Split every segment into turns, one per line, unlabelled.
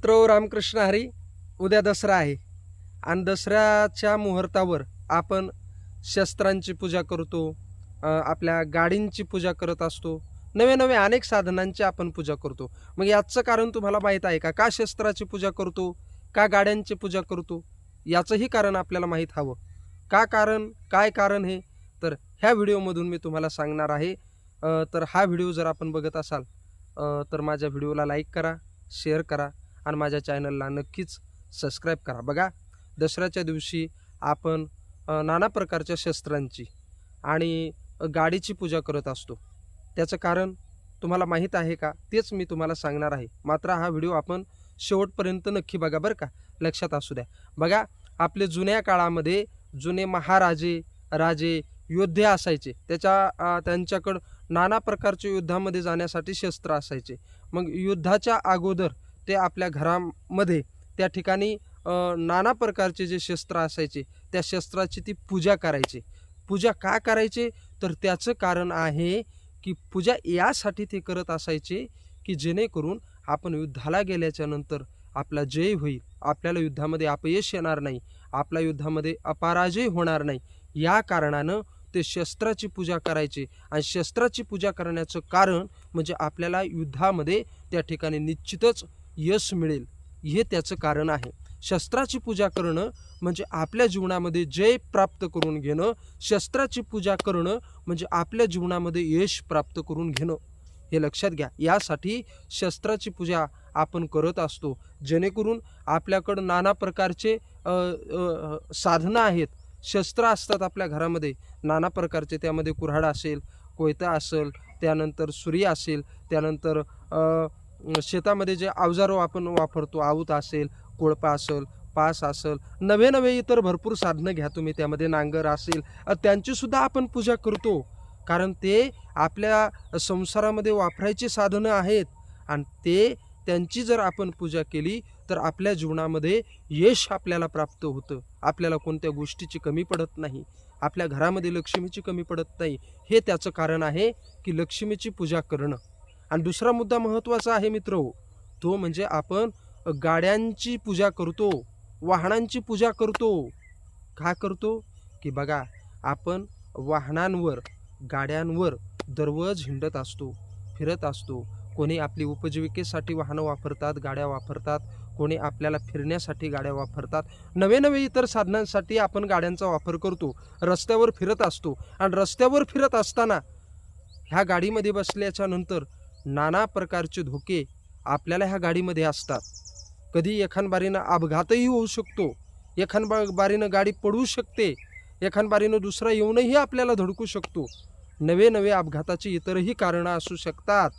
मित्र रामकृष्ण हरी उद्या दसरा आहे. आणि दसऱ्याच्या मुहूर्तावर आपण शस्त्रांची पूजा करतो आपल्या गाडींची पूजा करत असतो. नवे नवे अनेक साधनांची आपण पूजा करतो. मग याचं कारण तुम्हाला माहीत आहे का? का शस्त्राची पूजा करतो? का गाड्यांची पूजा करतो? याचंही कारण आपल्याला माहीत हवं. का कारण? काय कारण हे? तर ह्या व्हिडिओमधून मी तुम्हाला सांगणार आहे. तर हा व्हिडिओ जर आपण बघत असाल तर माझ्या व्हिडिओला लाईक करा शेअर करा. आणि माझ्या चॅनलला नक्कीच सबस्क्राईब करा. बघा दसऱ्याच्या दिवशी आपण नाना प्रकारच्या शस्त्रांची आणि गाडीची पूजा करत असतो. त्याचं कारण तुम्हाला माहीत आहे का? तेच मी तुम्हाला सांगणार आहे. मात्र हा व्हिडिओ आपण शेवटपर्यंत नक्की बघा बरं का? लक्षात असू द्या. बघा आपले जुन्या काळामध्ये जुने महाराजे राजे योद्धे असायचे. त्याच्या त्यांच्याकडं नाना प्रकारच्या युद्धामध्ये जाण्यासाठी शस्त्र असायचे. मग युद्धाच्या अगोदर ते आपल्या घरामध्ये त्या ठिकाणी नाना प्रकारचे जे शस्त्र असायचे त्या शस्त्राची ती पूजा करायचे. पूजा का करायचे? तर त्याचं कारण आहे की पूजा यासाठी ते करत असायचे की जेणेकरून आपण युद्धाला गेल्याच्यानंतर आपला जय होईल. आपल्याला युद्धामध्ये अपयश येणार नाही. आपला युद्धामध्ये अपराजय होणार नाही. या कारणानं ते शस्त्राची पूजा करायचे. आणि शस्त्राची पूजा करण्याचं कारण म्हणजे आपल्याला युद्धामध्ये त्या ठिकाणी निश्चितच यश मिळेल हे त्याचं कारण आहे. शस्त्राची पूजा करणं म्हणजे आपल्या जीवनामध्ये जय प्राप्त करून घेणं शस्त्राची पूजा करणं म्हणजे आपल्या जीवनामध्ये यश प्राप्त करून घेणं. हे लक्षात घ्या यासाठी शस्त्राची पूजा आपण करत असतो. जेणेकरून आपल्याकडं नाना प्रकारचे साधनं आहेत. शस्त्र असतात आपल्या घरामध्ये. नाना प्रकारचे त्यामध्ये कुऱ्हाड असेल कोयता असेल त्यानंतर सुरी असेल त्यानंतर शेतामध्ये जे अवजारो आपण वापरतो आऊत असेल कोळपा असेल पास असेल नवे नवे इतर भरपूर साधनं घ्या तुम्ही त्यामध्ये नांगर असेल त्यांचीसुद्धा आपण पूजा करतो. कारण ते आपल्या संसारामध्ये वापरायची साधनं आहेत आणि ते त्यांची जर आपण पूजा केली तर आपल्या जीवनामध्ये यश आपल्याला प्राप्त होतं. आपल्याला कोणत्या गोष्टीची कमी पडत नाही. आपल्या घरामध्ये लक्ष्मीची कमी पडत नाही. हे त्याचं कारण आहे की लक्ष्मीची पूजा करणं. आणि दुसरा मुद्दा महत्त्वाचा आहे मित्र तो म्हणजे आपण गाड्यांची पूजा करतो वाहनांची पूजा करतो. का करतो? की बघा आपण वाहनांवर गाड्यांवर दररोज हिंडत असतो फिरत असतो. कोणी आपली उपजीविकेसाठी वाहनं वापरतात गाड्या वापरतात. कोणी आपल्याला फिरण्यासाठी गाड्या वापरतात. नवे नवे इतर साधनांसाठी आपण गाड्यांचा वापर करतो. रस्त्यावर फिरत असतो. आणि रस्त्यावर फिरत असताना ह्या गाडीमध्ये बसल्याच्या नंतर नाना प्रकारचे धोके आपल्याला ह्या गाडीमध्ये असतात. कधी एखाद बारीनं अपघातही होऊ शकतो एखाद बारीनं गाडी पडू शकते एखाद बारीनं दुसरा येऊनही आपल्याला धडकू शकतो. नवे नवे अपघाताची इतरही कारणं असू शकतात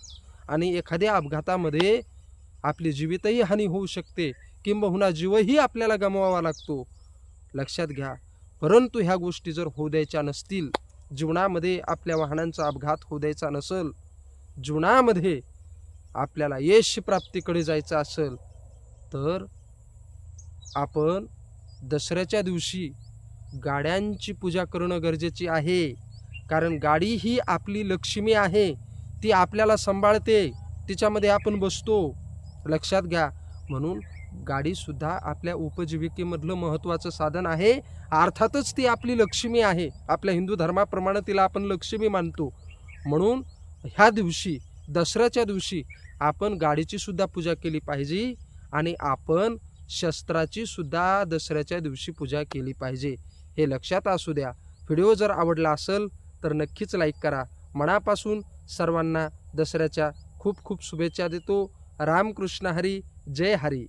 आणि एखाद्या अपघातामध्ये आपली जीवितही हानी होऊ शकते किंबहुना जीवही आपल्याला गमवावा लागतो. लक्षात घ्या परंतु ह्या गोष्टी जर होऊ द्यायच्या नसतील जीवनामध्ये आपल्या वाहनांचा अपघात होऊ द्यायचा नसेल जीवनामध्ये आपल्याला यश प्राप्तीकडे जायचं असेल तर आपण दसऱ्याच्या दिवशी गाड्यांची पूजा करणं गरजेची आहे. कारण गाडी ही आपली लक्ष्मी आहे. ती आपल्याला सांभाळते. तिच्यामध्ये आपण बसतो. लक्षात घ्या. म्हणून गाडीसुद्धा आपल्या उपजीविकेमधलं महत्त्वाचं साधन आहे. अर्थातच ती आपली लक्ष्मी आहे. आपल्या हिंदू धर्माप्रमाणे तिला आपण लक्ष्मी मानतो. म्हणून ह्या दिवशी दसऱ्याच्या दिवशी आपण गाडीची सुद्धा पूजा केली पाहिजे आणि आपण शस्त्राची सुद्धा दसऱ्याच्या दिवशी पूजा केली पाहिजे. हे लक्षात असू द्या. व्हिडिओ जर आवडला असेल तर नक्कीच लाईक करा. मनापासून सर्वांना दसऱ्याच्या खूप खूप शुभेच्छा देतो. रामकृष्ण हरी जय हरी.